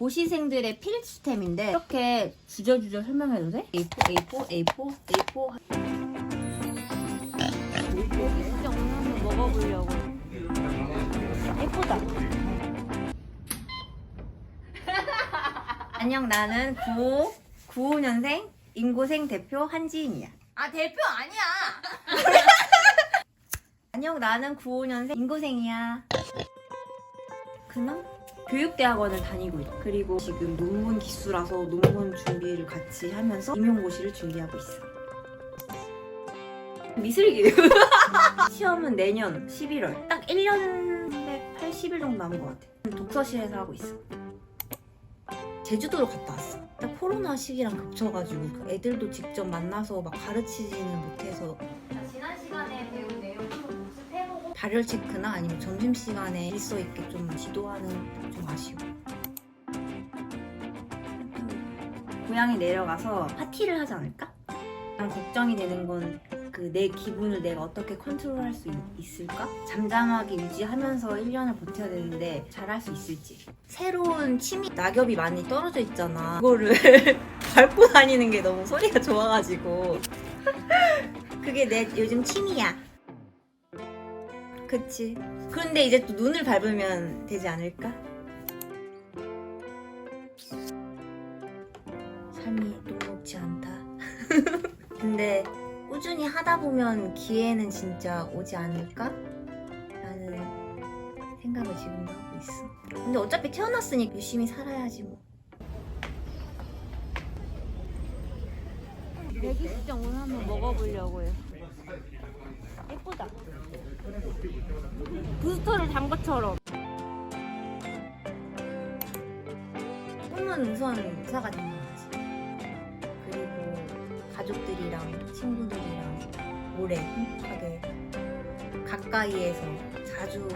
고시생들의 필수템인데 이렇게 주저주저 설명해도 돼? A4, A4, A4, A4 진짜 오늘 한번 먹어보려고 예쁘다. 안녕 나는 95, 95년생 인고생 대표 한지인이야. 아 대표 아니야. 안녕 나는 95년생 인고생이야. 그냥 교육대학원을 다니고 있어 그리고 지금 논문 기수라서 논문 준비를 같이 하면서 임용고시를 준비하고 있어 미술교육 시험은 내년 11월. 딱 1년 180일 정도 남은 것 같아 독서실에서 하고 있어 제주도로 갔다 왔어 딱 코로나 시기랑 겹쳐가지고 애들도 직접 만나서 막 가르치지는 못해서 발열 체크나 아니면 점심시간에 일서 있게 좀 지도하는 좀 아쉬워. 고향에 내려가서 파티를 하지 않을까? 가장 걱정이 되는 건 그 내 기분을 내가 어떻게 컨트롤할 수 있, 을까? 잠잠하게 유지하면서 1년을 버텨야 되는데 잘할 수 있을지. 새로운 취미 낙엽이 많이 떨어져 있잖아. 그거를 밟고 다니는 게 너무 소리가 좋아가지고. 그게 내 요즘 취미야 그치 그런데 이제 또 눈을 밟으면 되지 않을까? 삶이 녹록지 않다 근데 꾸준히 하다 보면 기회는 진짜 오지 않을까? 라는 생각을 지금도 하고 있어. 근데 어차피 태어났으니 열심히 살아야지 뭐. 대기시장 오늘 한번 먹어보려고요. 예쁘다. 부스터를 단 것처럼. 꿈은 우선 의사가 되는 거지. 그리고 가족들이랑 친구들이랑 오래 행복하게 가까이에서 자주